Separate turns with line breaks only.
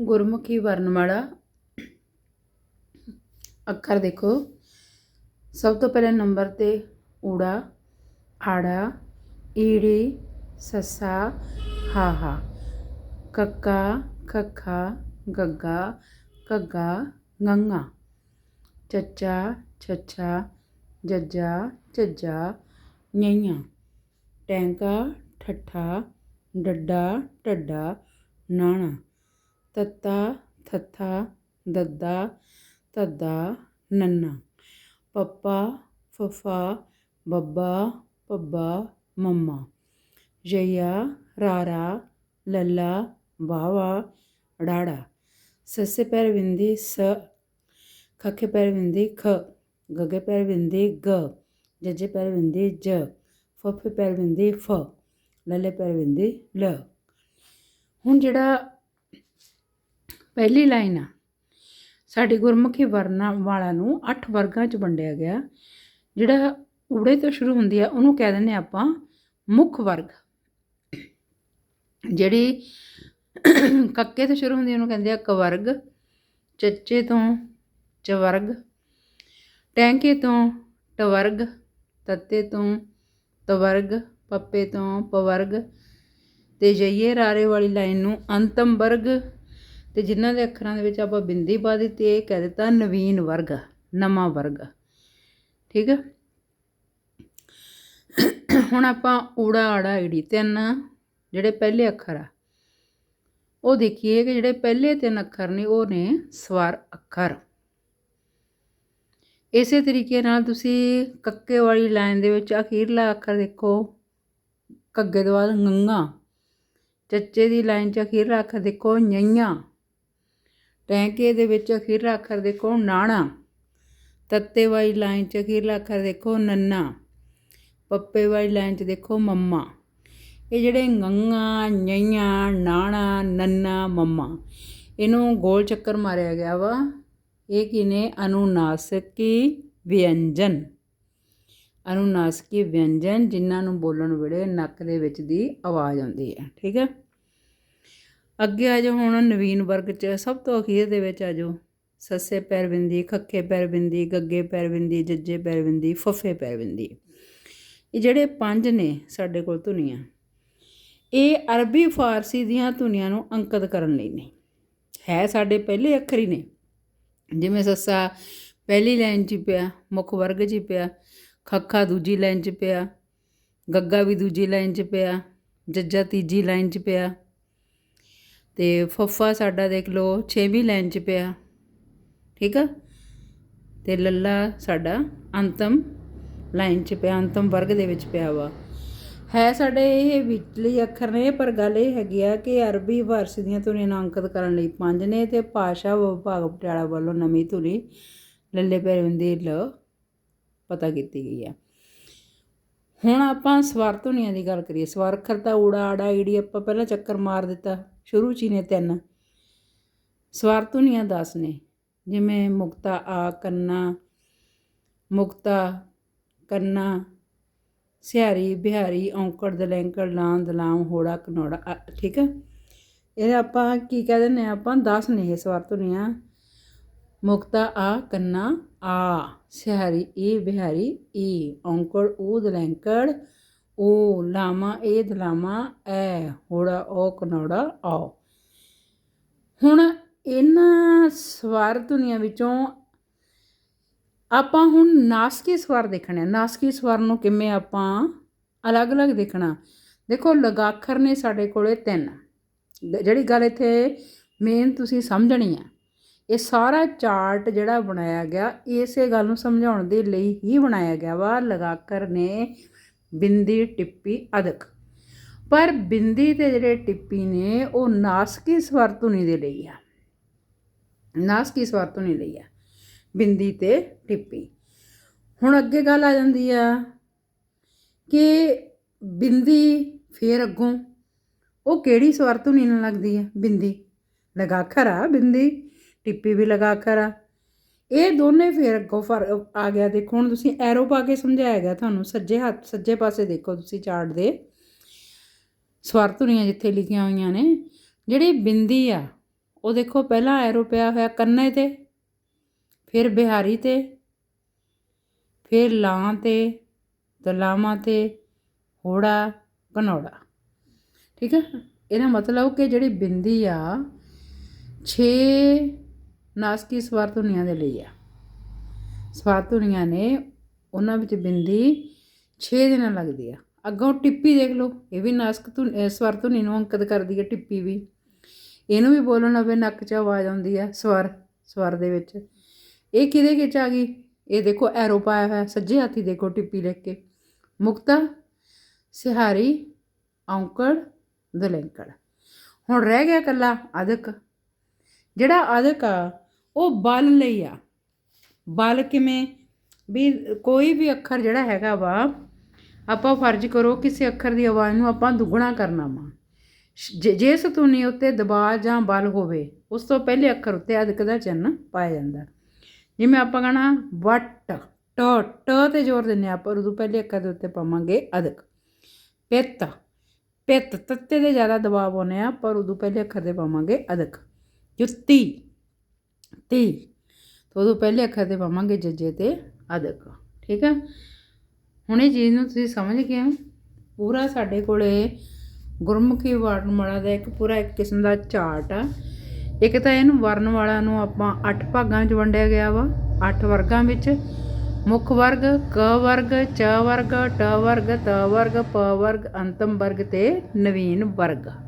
ਗੁਰਮੁਖੀ ਵਰਣਮਾਲਾ ਅੱਖਰ ਦੇਖੋ। ਸਭ ਤੋਂ ਪਹਿਲੇ ਨੰਬਰ ਤੇ ਊੜਾ, ਆੜਾ, ਈੜੀ, ਸੱਸਾ, ਹਾਹਾ। ਕੱਕਾ, ਖੱਖਾ, ਗੱਗਾ, ਘੱਗਾ, ਗੰਗਾ। ਚੱਚਾ, ਛੱਛਾ, ਜੱਜਾ, ਝੱਜਾ ñਈਆਂ ਟੈਂਕਾ, ਠੱਠਾ, ਡੱਡਾ, ਢੱਡਾ, ਨਾਣਾ। ਤੱਤਾ, ਥੱਥਾ, ਦੱਦਾ, ਧੱਦਾ, ਨੰਨਾ। ਪੱਪਾ, ਫਫਾ, ਬੱਬਾ ਪੱਬਾ ਮੰਮਾ। ਜਈਆ, ਰਾਰਾ, ਲੱਲਾ ਬਾਵਾ ੜਾੜਾ ਸੱਸੇ ਪੈਰ ਵਿੰਦੀ ਸ, ਖੱਖੇ ਪੈਰ ਵਿੰਦੀ ਖ, ਗਗੇ ਪੈਰ ਵਿੰਦੀ ਗ, ਜੱਜੇ ਪੈਰ ਵਿੰਦੀ ਜ, ਫੱਫੇ ਪੈਰ ਵਿੰਦੀ ਫ, ਲੱਲੇ ਪੈਰ ਵਿੰਦੀ ਲ। ਹੁਣ ਜਿਹੜਾ ਪਹਿਲੀ ਲਾਈਨ ਆ। ਸਾਡੀ ਗੁਰਮੁਖੀ ਵਰਨਾਂ ਵਾਲਾ ਨੂੰ ਅੱਠ ਵਰਗਾਂ ਚ ਵੰਡਿਆ ਗਿਆ। ਜਿਹੜਾ ਉੜੇ ਤੋਂ ਸ਼ੁਰੂ ਹੁੰਦੀ ਆ, ਉਹਨੂੰ ਕਹਿ ਦਿੰਦੇ ਆਪਾਂ ਮੁੱਖ ਵਰਗ। ਜਿਹੜੀ ਕੱਕੇ ਤੋਂ ਸ਼ੁਰੂ ਹੁੰਦੀ ਉਹਨੂੰ ਕਹਿੰਦੇ ਆ ਕਵਰਗ, ਚੱਚੇ ਤੋਂ ਚਵਰਗ, ਟੈਂਕੇ ਤੋਂ ਟਵਰਗ, ਤੱਤੇ ਤੋਂ ਤਵਰਗ, ਪੱਪੇ ਤੋਂ ਪਵਰਗ ਤੇ ਜਈਏ ਰਾਰੇ ਵਾਲੀ ਲਾਈਨ ਨੂੰ ਅੰਤਮ ਵਰਗ ਤੇ ਜਿਨ੍ਹਾਂ ਦੇ ਅੱਖਰਾਂ ਦੇ ਵਿੱਚ ਆਪਾਂ ਬਿੰਦੀ ਪਾ ਦਿੱਤੀ, ਇਹ ਕਹਿ ਦਿੱਤਾ ਨਵੀਨ ਵਰਗ, ਨਵਾਂ ਵਰਗ। ਠੀਕ ਹੈ ਹੁਣ ਆਪਾਂ ਊੜਾ ਆੜਾ ਈੜੀ ਤਿੰਨ, ਜਿਹੜੇ ਪਹਿਲੇ ਅੱਖਰ ਆ, ਉਹ ਦੇਖੀਏ ਕਿ ਜਿਹੜੇ ਪਹਿਲੇ ਤਿੰਨ ਅੱਖਰ ਨੇ, ਉਹ ਨੇ ਸਵਰ ਅੱਖਰ। ਇਸੇ ਤਰੀਕੇ ਨਾਲ ਤੁਸੀਂ ਕੱਕੇ ਵਾਲੀ ਲਾਈਨ ਦੇ ਵਿੱਚ ਅਖੀਰਲਾ ਅੱਖਰ ਦੇਖੋ ਕੱਗੇ ਤੋਂ ਬਾਅਦ ngੰਗਾ ਚੱਚੇ ਦੀ ਲਾਈਨ 'ਚ ਅਖੀਰਲਾ ਅੱਖਰ ਦੇਖੋ ñਈਆਂ ਟੈਂਕੇ ਦੇ ਵਿੱਚ ਅਖੀਰਲਾ ਅੱਖਰ ਦੇਖੋ ਨਾਣਾ? ਤੱਤੇ ਵਾਲੀ ਲਾਈਨ 'ਚ ਅਖੀਰਲਾ ਅੱਖਰ ਦੇਖੋ ਨੰਨਾ। ਪੱਪੇ ਵਾਲੀ ਲਾਈਨ 'ਚ ਦੇਖੋ ਮੰਮਾ। ਇਹ ਜਿਹੜੇ ਗੰਗਾ ñਈਆਂ ਨਾਣਾ, ਨੰਨਾ, ਮੰਮਾ, ਇਹਨੂੰ ਗੋਲ ਚੱਕਰ ਮਾਰਿਆ ਗਿਆ ਵਾ। ਇਹ ਕੀ ਨੇ? ਅਨੁਨਾਸਿਕੀ ਵਿਅੰਜਨ। ਅਨੁਨਾਸਿਕੀ ਵਿਅੰਜਨ ਜਿਨ੍ਹਾਂ ਨੂੰ ਬੋਲਣ ਵੇਲੇ ਨੱਕ ਦੇ ਵਿੱਚ ਦੀ ਆਵਾਜ਼ ਆਉਂਦੀ ਹੈ। ਠੀਕ ਹੈ? ਅੱਗੇ ਆ ਜਾਓ, ਹੁਣ ਨਵੀਨ ਵਰਗ ਚ ਸਭ ਤੋਂ ਅਖੀਰ ਦੇ ਵਿੱਚ ਆ ਜਾਓ। ਸੱਸੇ ਪੈਰ ਬਿੰਦੀ ਖੱਖੇ ਪੈਰ ਬਿੰਦੀ ਗੱਗੇ ਪੈਰ ਬਿੰਦੀ ਜੱਜੇ ਪੈਰ ਬਿੰਦੀ ਫੱਫੇ ਪੈਰ ਬਿੰਦੀ ਇਹ ਜਿਹੜੇ ਪੰਜ ਨੇ ਸਾਡੇ ਕੋਲ ਧੁਨੀਆਂ, ਇਹ ਅਰਬੀ ਫਾਰਸੀ ਦੀਆਂ ਧੁਨੀਆਂ ਨੂੰ ਅੰਕਿਤ ਕਰਨ ਲਈ ਨੇ। ਹੈ ਸਾਡੇ ਪਹਿਲੇ ਅੱਖਰ ਹੀ ਨੇ। ਜਿਵੇਂ ਸੱਸਾ ਪਹਿਲੀ ਲਾਈਨ 'ਚ ਪਿਆ, ਮੁੱਖ ਵਰਗ 'ਚ ਪਿਆ, ਖੱਖਾ ਦੂਜੀ ਲਾਈਨ 'ਚ ਪਿਆ, ਗੱਗਾ ਵੀ ਦੂਜੀ ਲਾਈਨ 'ਚ ਪਿਆ, ਜੱਜਾ ਤੀਜੀ ਲਾਈਨ 'ਚ ਪਿਆ। ਤੇ ਫੱਫਾ ਸਾਡਾ ਦੇਖ ਲਓ ਛੇਵੀਂ ਲਾਈਨ 'ਚ ਪਿਆ। ਠੀਕ ਆ? ਤੇ ਲੱਲਾ ਸਾਡਾ ਅੰਤਮ ਲਾਈਨ 'ਚ ਪਿਆ, ਅੰਤਮ ਵਰਗ ਦੇ ਵਿੱਚ ਪਿਆ ਵਾ। ਹੈ ਸਾਡੇ ਇਹ ਵਿਚਲੀ ਅੱਖਰ ਨੇ, ਪਰ ਗੱਲ ਇਹ ਹੈਗੀ ਆ ਕਿ ਅਰਬੀ ਫਾਰਸੀ ਦੀਆਂ ਧੁਨੀਆਂ ਨੂੰ ਅੰਕਿਤ ਕਰਨ ਲਈ ਪੰਜ ਨੇ ਤੇ ਭਾਸ਼ਾ ਵਿਭਾਗ ਪਟਿਆਲਾ ਵੱਲੋਂ ਨਵੀਂ ਧੁਨੀ ਲੱਲੇ ਪੈਰਵਿੰਦੀ ਲ ਪਤਾ ਕੀਤੀ ਗਈ ਆ। ਹੁਣ ਆਪਾਂ ਸਵਰ ਧੁਨੀਆਂ ਦੀ ਗੱਲ ਕਰੀਏ। ਸਵਰ ਅੱਖਰ ਤਾਂ ਊੜਾ ਆੜਾ ਈੜੀ ਆਪਾਂ ਪਹਿਲਾਂ ਚੱਕਰ ਮਾਰ ਦਿੱਤਾ। ਸ਼ੁਰੂ ਚ ਹੀ ਨੇ ਤਿੰਨ। ਸਵਾਰ ਧੁਨੀਆਂ 10 ਨੇ, ਜਿਵੇਂ ਮੁਕਤਾ ਆ ਕੰਨਾ, ਮੁਕਤਾ ਕੰਨਾ, ਸਿਹਾਰੀ, ਬਿਹਾਰੀ, ਔਂਕੜ, ਦਲੈਂਕੜ ਲਾਂ ਦਲਾਮ ਹੋੜਾ, ਕਨੋੜਾ, ਅ- ਠੀਕ ਹੈ ਇਹ ਆਪਾਂ ਕੀ ਕਹਿ ਦਿੰਦੇ ਹਾਂ, ਆਪਾਂ 10 ਨੇ ਇਹ ਸਵਾਰ ਧੁਨੀਆਂ ਮੁਕਤਾ ਆ, ਕੰਨਾ, ਆ, ਸਿਹਾਰੀ, ਈ, ਬਿਹਾਰੀ, ਈ, ਔਂਕੜ, ਊ, ਦਲੈਂਕੜ ਊ ਲਾਮਾ ਇਹ ਦਲਾਵਾਂ, ਐ, ਹੋੜਾ ਓ ਕਨੋੜਾ, ਆਓ। ਹੁਣ ਇਹਨਾਂ ਸਵਰ ਧੁਨੀਆਂ ਵਿੱਚੋਂ ਆਪਾਂ ਹੁਣ ਨਾਸਕੀ ਸਵਰ ਦੇਖਣੇ ਆ। ਨਾਸਕੀ ਸਵਰ ਨੂੰ ਕਿਵੇਂ ਆਪਾਂ ਅਲੱਗ-ਅਲੱਗ ਦੇਖਣਾ? ਦੇਖੋ, ਲਗਾਖਰ ਨੇ ਸਾਡੇ ਕੋਲੇ ਤਿੰਨ। ਜਿਹੜੀ ਗੱਲ ਇੱਥੇ ਮੇਨ ਤੁਸੀਂ ਸਮਝਣੀ ਆ, ਇਹ ਸਾਰਾ ਚਾਰਟ ਜਿਹੜਾ ਬਣਾਇਆ ਗਿਆ, ਇਸੇ ਗੱਲ ਨੂੰ ਸਮਝਾਉਣ ਦੇ ਲਈ ਹੀ ਬਣਾਇਆ ਗਿਆ ਵਾ। ਲਗਾਖਰ ਨੇ ਬਿੰਦੀ, ਟਿੱਪੀ, ਅਦਕ। ਪਰ ਬਿੰਦੀ ਤੇ ਜਿਹੜੇ ਟਿੱਪੀ ਨੇ, ਉਹ ਨਾਸਕੀ ਸਵਰ ਧੁਨੀ ਦੇ ਲਈ ਆ। ਨਾਸਕੀ ਸਵਰ ਧੁਨੀ ਲਈ ਆ। ਬਿੰਦੀ ਤੇ ਟਿੱਪੀ। ਹੁਣ ਅੱਗੇ ਗੱਲ ਆ ਜਾਂਦੀ ਆ ਕਿ ਬਿੰਦੀ ਫੇਰ ਅੱਗੋਂ, ਉਹ ਕਿਹੜੀ ਸਵਰ ਧੁਨੀ ਨਾਲ ਲੱਗਦੀ ਆ? ਬਿੰਦੀ। ਲਗਾਖਰ ਆ ਬਿੰਦੀ, ਟਿੱਪੀ ਵੀ ਲਗਾਖਰ ਆ। ਇਹ ਦੋਨੇ ਫੇਰ ਅੱਗੋਂ ਫਰ ਆ ਗਿਆ, ਦੇਖੋ, ਹੁਣ ਤੁਸੀਂ ਐਰੋ ਪਾ ਕੇ ਸਮਝਾਇਆ ਗਿਆ ਤੁਹਾਨੂੰ, ਸੱਜੇ ਹੱਥ, ਸੱਜੇ ਪਾਸੇ ਦੇਖੋ ਤੁਸੀਂ ਚਾਰਟ ਦੇ। ਸਵਰ ਧੁਨੀਆਂ ਜਿੱਥੇ ਲਿਖੀਆਂ ਹੋਈਆਂ ਨੇ, ਜਿਹੜੀ ਬਿੰਦੀ ਆ, ਉਹ ਦੇਖੋ ਪਹਿਲਾਂ ਐਰੋ ਪਿਆ ਹੋਇਆ ਕੰਨੇ ਤੇ, ਫਿਰ ਬਿਹਾਰੀ ਤੇ, ਫਿਰ ਲਾਂ ਤੇ, ਦਲਾਵਾਂ ਤੇ, ਹੋੜਾ, ਘਨੌੜਾ। ਠੀਕ ਹੈ ਇਹਦਾ ਮਤਲਬ ਕਿ ਜਿਹੜੀ ਬਿੰਦੀ ਆ 6 ਨਾਸਕੀ ਸਵਰ ਧੁਨੀਆਂ ਦੇ ਲਈ ਆ। ਸਵਾਰ ਧੁਨੀਆਂ ਨੇ ਉਹਨਾਂ ਵਿੱਚ ਬਿੰਦੀ 6 ਦਿਨਾਂ ਲੱਗਦੀ ਆ। ਅੱਗੋਂ ਟਿੱਪੀ ਦੇਖ ਲਓ, ਇਹ ਵੀ ਨਾਸਕ ਧੁਨੀ ਸਵਰ ਧੁਨੀ ਨੂੰ ਅੰਕਿਤ ਕਰਦੀ ਹੈ ਟਿੱਪੀ ਵੀ। ਇਹਨੂੰ ਵੀ ਬੋਲਣ ਹੋਵੇ ਨੱਕ 'ਚ ਆਵਾਜ਼ ਆਉਂਦੀ ਆ, ਸਵਰ ਸਵਰ ਦੇ ਵਿੱਚ। ਇਹ ਕਿਹਦੇ ਵਿੱਚ ਆ ਗਈ? ਇਹ ਦੇਖੋ, ਐਰੋ ਪਾਇਆ ਹੋਇਆ, ਸੱਜੇ ਹੱਥੀ ਦੇਖੋ ਟਿੱਪੀ ਲਿਖ ਕੇ। ਮੁਕਤਾ, ਸਿਹਾਰੀ, ਔਂਕੜ, ਦਲੈਂਕੜ। ਹੁਣ ਰਹਿ ਗਿਆ ਕੱਲਾ ਅਦਕ ਜਿਹੜਾ ਅਦਕ ਆ ਉਹ ਬਲ ਲਈ ਆ। ਬਲ ਕਿਵੇਂ? ਵੀ ਕੋਈ ਵੀ ਅੱਖਰ ਜਿਹੜਾ ਹੈਗਾ ਵਾ, ਆਪਾਂ ਫਰਜ਼ ਕਰੋ ਕਿਸੇ ਅੱਖਰ ਦੀ ਆਵਾਜ਼ ਨੂੰ ਆਪਾਂ ਦੁੱਗਣਾ ਕਰਨਾ ਵਾ। ਜੇ- ਜੇ ਸਤੂਨੀ ਉੱਤੇ ਦਬਾਅ ਜਾਂ ਬਲ ਹੋਵੇ, ਉਸ ਤੋਂ ਪਹਿਲੇ ਅੱਖਰ ਉੱਤੇ ਅਦਕ ਦਾ ਚਿੰਨ੍ਹ ਪਾਇਆ ਜਾਂਦਾ। ਜਿਵੇਂ ਆਪਾਂ ਕਹਣਾ, ਵਟ, ਟ ਟ ਤੇ ਜ਼ੋਰ ਦਿੰਨੇ ਆਪਾਂ, ਉਦੋਂ ਪਹਿਲੇ ਅੱਖਰ ਦੇ ਉੱਤੇ ਪਾਵਾਂਗੇ ਅਦਕ। ਪਿੱਤ ਪਿੱਤ ਤੱਤੇ ਦੇ ਜ਼ਿਆਦਾ ਦਬਾਅ ਪਾਉਂਦੇ ਆ, ਪਰ ਉਦੋਂ ਪਹਿਲੇ ਅੱਖਰ ਦੇ ਪਾਵਾਂਗੇ ਅਦਕ। ਜੁੱਤੀ ਤੀ. ਤੋਂ ਉਦੋਂ ਪਹਿਲੇ ਅੱਖਰ 'ਤੇ ਪਾਵਾਂਗੇ ਜੱਜੇ ਤੇ ਅਦਕ ਠੀਕ ਆ? ਹੁਣ ਇਹ ਚੀਜ਼ ਨੂੰ ਤੁਸੀਂ ਸਮਝ ਗਏ ਹੋ? ਪੂਰਾ ਸਾਡੇ ਕੋਲੇ ਗੁਰਮੁਖੀ ਵਰਣਮਾਲਾ ਦਾ ਇੱਕ ਪੂਰਾ ਇੱਕ ਕਿਸਮ ਦਾ ਚਾਰਟ ਆ। ਇੱਕ ਤਾਂ ਇਹਨੂੰ ਵਰਣਮਾਲਾ ਨੂੰ ਆਪਾਂ 8 ਭਾਗਾਂ 'ਚ ਵੰਡਿਆ ਗਿਆ ਵਾ। 8 ਵਰਗਾਂ ਵਿੱਚ ਮੁੱਖ ਵਰਗ, ਕ ਵਰਗ, ਚ ਵਰਗ, ਟ ਵਰਗ, ਤ ਵਰਗ, ਪ ਵਰਗ, ਅੰਤਮ ਵਰਗ ਤੇ ਨਵੀਨ ਵਰਗ।